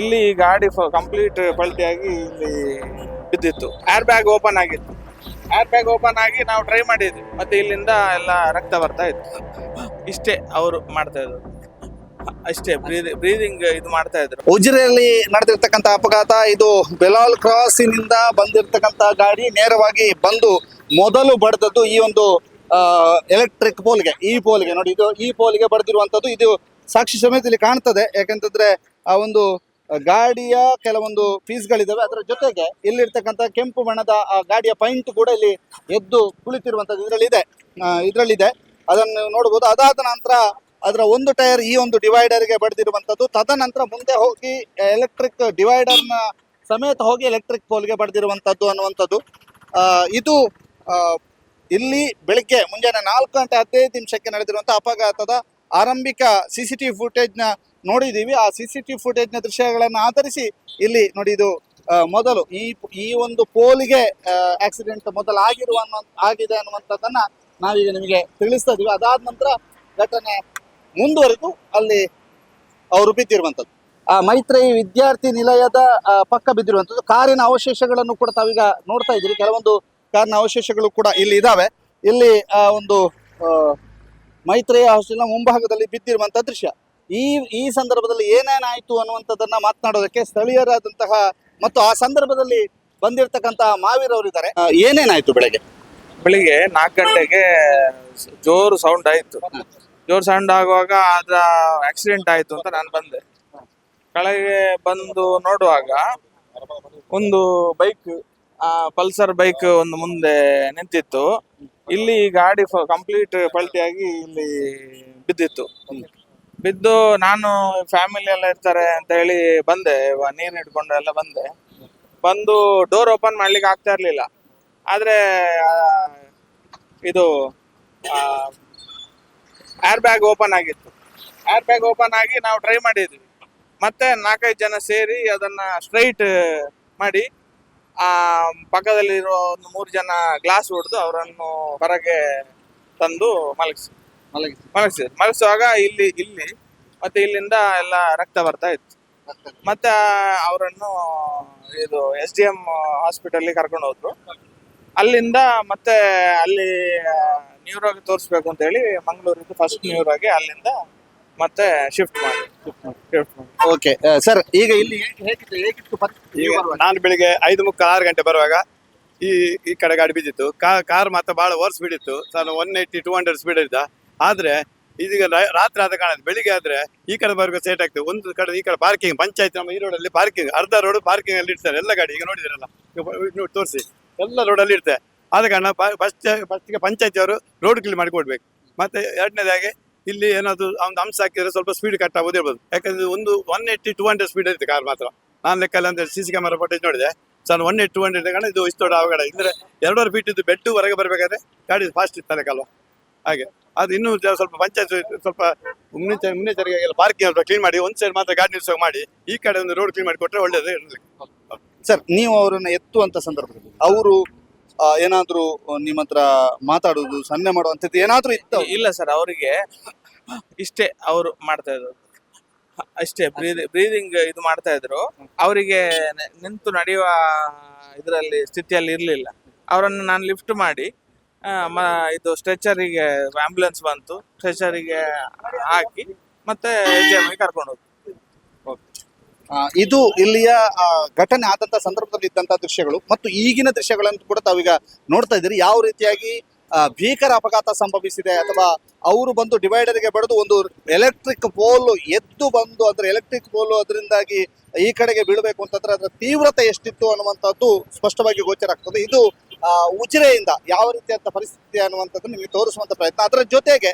ಇಲ್ಲಿ ಗಾಡಿ ಕಂಪ್ಲೀಟ್ ಪಲ್ಟಿಯಾಗಿ ಇಲ್ಲಿ ಬಿದ್ದಿತ್ತು. ಏರ್ ಬ್ಯಾಗ್ ಓಪನ್ ಆಗಿತ್ತು. ಏರ್ ಬ್ಯಾಗ್ ಓಪನ್ ಆಗಿ ನಾವು ಟ್ರೈ ಮಾಡಿದ್ವಿ. ಮತ್ತೆ ಇಲ್ಲಿಂದ ಎಲ್ಲ ರಕ್ತ ಬರ್ತಾ ಇತ್ತು. ಇಷ್ಟೇ ಅವರು ಮಾಡ್ತಾ ಇದ್ರು. ಅಷ್ಟೇ ಬ್ರೀದಿಂಗ್ ಇದು ಮಾಡ್ತಾ ಇದ್ರು. ಉಜಿರೆಯಲ್ಲಿ ನಡೆದಿರ್ತಕ್ಕಂಥ ಅಪಘಾತ. ಇದು ಬೆಲಾಲ್ ಕ್ರಾಸಿನಿಂದ ಬಂದಿರತಕ್ಕಂತ ಗಾಡಿ ನೇರವಾಗಿ ಬಂದು ಮೊದಲು ಬಡ್ದದ್ದು ಈ ಒಂದು ಎಲೆಕ್ಟ್ರಿಕ್ ಪೋಲ್ಗೆ ಈ ಪೋಲ್ಗೆ ನೋಡಿ, ಇದು ಈ ಪೋಲ್ಗೆ ಬಡ್ದಿರುವಂತದ್ದು ಇದು ಸಾಕ್ಷಿ ಸಮೇತ ಇಲ್ಲಿ ಕಾಣ್ತದೆ. ಯಾಕಂತಂದ್ರೆ ಆ ಒಂದು ಗಾಡಿಯ ಕೆಲವೊಂದು ಪೀಸ್ಗಳಿದ್ದಾವೆ ಅದರ ಜೊತೆಗೆ ಇಲ್ಲಿರ್ತಕ್ಕಂಥ ಕೆಂಪು ಬಣ್ಣದ ಆ ಗಾಡಿಯ ಪೈಂಟ್ ಕೂಡ ಇಲ್ಲಿ ಎದ್ದು ಕುಳಿತಿರುವಂತದ್ದು ಇದರಲ್ಲಿದೆ. ಇದರಲ್ಲಿದೆ. ಅದನ್ನು ನೋಡಬಹುದು. ಅದಾದ ನಂತರ ಅದರ ಒಂದು ಟೈರ್ ಈ ಒಂದು ಡಿವೈಡರ್ಗೆ ಬಡ್ದಿರುವಂತದ್ದು ತದನಂತರ ಮುಂದೆ ಹೋಗಿ ಎಲೆಕ್ಟ್ರಿಕ್ ಡಿವೈಡರ್ನ ಸಮೇತ ಹೋಗಿ ಎಲೆಕ್ಟ್ರಿಕ್ ಪೋಲ್ಗೆ ಬಡ್ದಿರುವಂತದ್ದು ಅನ್ನುವಂಥದ್ದು. ಇದು ಇಲ್ಲಿ ಬೆಳಿಗ್ಗೆ ಮುಂಜಾನೆ ನಾಲ್ಕು ಗಂಟೆ ಹದಿನೈದು ನಿಮಿಷಕ್ಕೆ ನಡೆದಿರುವಂಥ ಅಪಘಾತದ ಆರಂಭಿಕ ಸಿ ಸಿ ಟಿ ಫುಟೇಜ್ನ ನೋಡಿದ್ದೀವಿ. ಆ ಸಿ ಸಿ ಟಿವಿ ಫುಟೇಜ್ನ ದೃಶ್ಯಗಳನ್ನು ಆಧರಿಸಿ ಇಲ್ಲಿ ನೋಡಿ ಇದು ಮೊದಲು ಈ ಈ ಒಂದು ಪೋಲಿಗೆ ಆಕ್ಸಿಡೆಂಟ್ ಮೊದಲು ಆಗಿರುವ ಆಗಿದೆ ಅನ್ನುವಂಥದ್ದನ್ನ ನಾವೀಗ ನಿಮಗೆ ತಿಳಿಸ್ತಾ ಇದೀವಿ ಅದಾದ ನಂತರ ಘಟನೆ ಮುಂದುವರೆದು ಅಲ್ಲಿ ಅವರು ಬಿದ್ದಿರುವಂಥದ್ದು. ಆ ಮೈತ್ರಿ ವಿದ್ಯಾರ್ಥಿ ನಿಲಯದ ಪಕ್ಕ ಬಿದ್ದಿರುವಂಥದ್ದು. ಕಾರಿನ ಅವಶೇಷಗಳನ್ನು ಕೂಡ ತಾವೀಗ ನೋಡ್ತಾ ಇದ್ದೀರಿ. ಕೆಲವೊಂದು ಕಾರಿನ ಅವಶೇಷಗಳು ಕೂಡ ಇಲ್ಲಿ ಇದಾವೆ. ಇಲ್ಲಿ ಒಂದು ಮೈತ್ರಿಯ ಹಾಸ್ಟೆಲ್ನ ಮುಂಭಾಗದಲ್ಲಿ ಬಿದ್ದಿರುವಂತಹ ದೃಶ್ಯ. ಈ ಈ ಸಂದರ್ಭದಲ್ಲಿ ಏನೇನಾಯ್ತು ಅನ್ನುವಂಥದ್ದನ್ನ ಮಾತನಾಡೋದಕ್ಕೆ ಸ್ಥಳೀಯರಾದಂತಹ ಮತ್ತು ಆ ಸಂದರ್ಭದಲ್ಲಿ ಬಂದಿರತಕ್ಕಂತಹ ಮಾವೀರ್ ಅವರಿದ್ದಾರೆ. ಆ, ಏನೇನಾಯ್ತು ಬೆಳಗ್ಗೆ? ಬೆಳಿಗ್ಗೆ ನಾಲ್ಕು ಗಂಟೆಗೆ ಜೋರು ಸೌಂಡ್ ಆಯ್ತು. ಜೋರು ಸೌಂಡ್ ಆಗುವಾಗ ಅದ ಆಕ್ಸಿಡೆಂಟ್ ಆಯ್ತು ಅಂತ ನಾನು ಬಂದೆ. ಕೆಳಗೆ ಬಂದು ನೋಡುವಾಗ ಒಂದು ಬೈಕ್ ಆ ಪಲ್ಸರ್ ಬೈಕ್ ಒಂದು ಮುಂದೆ ನಿಂತಿತ್ತು. ಇಲ್ಲಿ ಗಾಡಿ ಕಂಪ್ಲೀಟ್ ಪಲ್ಟಿಯಾಗಿ ಇಲ್ಲಿ ಬಿದ್ದಿತ್ತು. ಬಿದ್ದು ನಾನು ಫ್ಯಾಮಿಲಿ ಎಲ್ಲ ಇರ್ತಾರೆ ಅಂತ ಹೇಳಿ ಬಂದೆ ನೀರ್ ಹಿಡ್ಕೊಂಡು ಎಲ್ಲ ಬಂದೆ. ಬಂದು ಡೋರ್ ಓಪನ್ ಮಾಡ್ಲಿಕ್ಕೆ ಆಗ್ತಾ ಇರ್ಲಿಲ್ಲ. ಆದ್ರೆ ಇದು ಏರ್ ಬ್ಯಾಗ್ ಓಪನ್ ಆಗಿತ್ತು. ಏರ್ ಬ್ಯಾಗ್ ಓಪನ್ ಆಗಿ ನಾವು ಟ್ರೈ ಮಾಡಿದ್ವಿ. ಮತ್ತೆ ನಾಲ್ಕೈದು ಜನ ಸೇರಿ ಅದನ್ನ ಸ್ಟ್ರೈಟ್ ಮಾಡಿ, ಆ, ಪಕ್ಕದಲ್ಲಿರೋ ಒಂದು ಮೂರು ಜನ ಗ್ಲಾಸ್ ಹೊಡೆದು ಅವರನ್ನು ಹೊರಗೆ ತಂದು ಮಲಗಿಸಿ ಮಲಗಿಸಿ ಮಲಗಿಸುವಾಗ ಇಲ್ಲಿ ಇಲ್ಲಿ ಮತ್ತೆ ಇಲ್ಲಿಂದ ಎಲ್ಲ ರಕ್ತ ಬರ್ತಾ ಇತ್ತು. ಮತ್ತೆ ಅವರನ್ನು ಇದು ಎಸ್ ಡಿ ಎಂ ಹಾಸ್ಪಿಟಲ್ ಕರ್ಕೊಂಡು ಹೋದ್ರು. ಅಲ್ಲಿಂದ ಮತ್ತೆ ಅಲ್ಲಿ ನ್ಯೂರೋಗಿ ತೋರಿಸ್ಬೇಕು ಅಂತ ಹೇಳಿ ಮಂಗಳೂರಿಗೆ ಫಸ್ಟ್ ನ್ಯೂರೋಗಿ ಅಲ್ಲಿಂದ ಮತ್ತೆ ಶಿಫ್ಟ್ ಮಾಡಿ. ಶಿಫ್ಟ್ ಮಾಡಿ. ಓಕೆ ಸರ್ ಈಗ ಇಲ್ಲಿ? ನಾನು ಬೆಳಿಗ್ಗೆ ಐದು ಮುಕ್ಕ ಆರು ಗಂಟೆ ಬರುವಾಗ ಈ ಈ ಕಡೆ ಗಾಡಿ ಬಿದ್ದಿತ್ತು. ಕಾರ್ ಕಾರ್ ಮಾತ್ರ ಭಾಳ ಓವರ್ ಸ್ಪೀಡ್ ಇತ್ತು ನಾನು one eighty two hundred speed ಇದ್ದ. ಆದ್ರೆ ಇದೀಗ ರಾತ್ರಿ ಆದ ಕಾರಣ, ಬೆಳಿಗ್ಗೆ ಆದ್ರೆ ಈ ಕಡೆ ಬರ್ಬೇಕು ಸೇಟ್ ಆಗ್ತದೆ. ಒಂದು ಕಡೆ ಈ ಕಡೆ ಪಾರ್ಕಿಂಗ್ ಪಂಚಾಯತ್ ನಮ್ಮ ಈ ರೋಡಲ್ಲಿ ಪಾರ್ಕಿಂಗ್ ಅರ್ಧ ರೋಡ್ ಪಾರ್ಕಿಂಗ್ ಅಲ್ಲಿ ಇಡ್ತಾರೆ. ಎಲ್ಲ ಗಾಡಿ ಈಗ ನೋಡಿದಿರಲ್ಲ? ನೋಡಿ ತೋರಿಸಿ. ಎಲ್ಲ ರೋಡಲ್ಲಿ ಇಡ್ತಾರೆ ಆದ ಕಾರಣ ಫಸ್ಟ್ ಫಸ್ಟ್ಗೆ ಪಂಚಾಯತ್ ಅವರು ರೋಡ್ ಕ್ಲೀನ್ ಮಾಡಿ ಕೊಡ್ಬೇಕು. ಮತ್ತೆ ಎರಡನೇದಾಗಿ ಇಲ್ಲಿ ಏನಾದ್ರು ಒಂದು ಅಂಶ ಹಾಕಿದ್ರೆ ಸ್ವಲ್ಪ ಸ್ಪೀಡ್ ಕಟ್ ಆಗೋದು ಇರ್ಬೋದು. ಯಾಕಂದ್ರೆ ಒಂದು one eighty two hundred speed ಇರುತ್ತೆ ಕಾರ್ ಮಾತ್ರ. ನಾನು ಲೆಕ್ಕಲ್ಲಿ ಅಂದ್ರೆ ಸಿ ಸಿ ಕ್ಯಾಮರಾ ಫೋಟೇಜ್ ನೋಡಿದೆ sir one eight two hundred ಕಾರಣ ಇದು ಇಷ್ಟು ದೊಡ್ಡ ಅವಘಡ. ಇದ್ರೆ ಎರಡೂವರೆ ಫೀಟ್ ಇದ್ದು ಹೊರಗೆ ಬರಬೇಕಾದ್ರೆ ಗಾಡಿ ಫಾಸ್ಟ್ ಇತ್ತು ಅದಕ್ಕಲ್ವ ಹಾಗೆ. ಅದು ಇನ್ನೂ ಜ- ಸ್ವಲ್ಪ ಪಂಚಾಯತ್ ಸ್ವಲ್ಪ ಮುನ್ನೆಚ್ಚ ಮುನ್ನೆಚ್ಚರಿಕೆ ಪಾರ್ಕಿಂಗ್ ಕ್ಲೀನ್ ಮಾಡಿ ಒಂದು ಸೈಡ್ ಮಾತ್ರ ಗಾಡಿ ನಿಲ್ಸೋ ಮಾಡಿ ಈ ಕಡೆ ಒಂದು ರೋಡ್ ಕ್ಲೀನ್ ಮಾಡಿ ಕೊಟ್ಟರೆ ಒಳ್ಳೇದು ಸರ್ ನೀವು ಅವರನ್ನ ಎತ್ತುವಂತ ಸಂದರ್ಭದಲ್ಲಿ ಅವರು ಏನಾದ್ರೂ ನಿಮ್ಮ ಹತ್ರ ಮಾತಾಡುದು ಸನ್ನೆ ಮಾಡುವಂತದ್ದು ಏನಾದ್ರೂ ಇತ್ತು? ಇಲ್ಲ ಸರ್ ಅವರಿಗೆ ಇಷ್ಟೇ ಅವರು ಮಾಡ್ತಾ ಇದ್ರು. ಅಷ್ಟೇ ಬ್ರೀದಿಂಗ್ ಇದು ಮಾಡ್ತಾ ಇದ್ರು. ಅವರಿಗೆ ನಿಂತು ನಡೆಯುವ ಇದರಲ್ಲಿ ಸ್ಥಿತಿಯಲ್ಲಿ ಇರಲಿಲ್ಲ. ಅವರನ್ನು ನಾನು ಲಿಫ್ಟ್ ಮಾಡಿ ಮ- ಇದು ಸ್ಟ್ರೆಚರಿಗೆ ಆಂಬ್ಯುಲೆನ್ಸ್ ಬಂತು. ಸ್ಟ್ರೆಚರಿಗೆ ಹಾಕಿ ಮತ್ತೆ ಕರ್ಕೊಂಡು ಇದು ಇಲ್ಲಿಯ ಘಟನೆ ಆದಂತ ಸಂದರ್ಭದಲ್ಲಿ ಇದ್ದಂತ ದೃಶ್ಯಗಳು ಮತ್ತು ಈಗಿನ ದೃಶ್ಯಗಳನ್ನು ಕೂಡ ತಾವೀಗ ನೋಡ್ತಾ ಇದ್ದೀರಿ. ಯಾವ ರೀತಿಯಾಗಿ ಭೀಕರ ಅಪಘಾತ ಸಂಭವಿಸಿದೆ ಅಥವಾ ಅವರು ಬಂದು ಡಿವೈಡರ್ಗೆ ಬಡಿದು ಒಂದು ಎಲೆಕ್ಟ್ರಿಕ್ ಪೋಲ್ ಎದ್ದು ಬಂದು ಅದ್ರ ಎಲೆಕ್ಟ್ರಿಕ್ ಪೋಲ್ ಅದರಿಂದಾಗಿ ಈ ಕಡೆಗೆ ಬೀಳಬೇಕು ಅಂತಂದ್ರೆ ಅದರ ತೀವ್ರತೆ ಎಷ್ಟಿತ್ತು ಅನ್ನುವಂಥದ್ದು ಸ್ಪಷ್ಟವಾಗಿ ಗೋಚರ ಆಗ್ತದೆ. ಇದು ಉಜಿರೆಯಿಂದ ಯಾವ ರೀತಿಯಾದ ಪರಿಸ್ಥಿತಿ ಅನ್ನುವಂಥದ್ದು ನಿಮಗೆ ತೋರಿಸುವಂತ ಪ್ರಯತ್ನ. ಅದರ ಜೊತೆಗೆ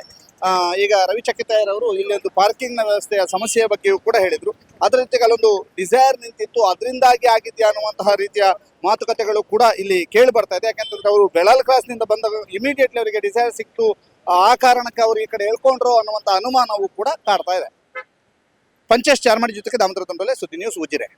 ಈಗ ರವಿ ಚಕ್ಕಿತಾಯರವರು ಇಲ್ಲಿ ಒಂದು ಪಾರ್ಕಿಂಗ್ನ ವ್ಯವಸ್ಥೆಯ ಸಮಸ್ಯೆಯ ಬಗ್ಗೆಯೂ ಕೂಡ ಹೇಳಿದ್ರು. ಅದರ ಜೊತೆಗೆ ಅಲ್ಲೊಂದು ಡಿಸೈರ್ ನಿಂತಿತ್ತು, ಅದರಿಂದಾಗಿ ಆಗಿದೆಯಾ ಅನ್ನುವಂತಹ ರೀತಿಯ ಮಾತುಕತೆಗಳು ಕೂಡ ಇಲ್ಲಿ ಕೇಳಿ ಬರ್ತಾ ಇದೆ. ಯಾಕಂತಂದ್ರೆ ಅವರು ಬೆಳಲ್ ಕ್ರಾಸ್ನಿಂದ ಬಂದ ಇಮಿಡಿಯೇಟ್ಲಿ ಅವರಿಗೆ ಡಿಸೈರ್ ಸಿಕ್ತು. ಆ ಕಾರಣಕ್ಕೆ ಅವರು ಈ ಕಡೆ ಹೇಳ್ಕೊಂಡ್ರು ಅನ್ನುವಂಥ ಅನುಮಾನವೂ ಕೂಡ ಕಾಡ್ತಾ ಇದೆ. ಪಂಚೇಶ್ ಚಾರ್ಮಡಿ ಜೊತೆಗೆ ದಾಮೋದರ ತಂಡಲೆ ಸುದ್ದಿ ನ್ಯೂಸ್ ಉಜಿರೆ.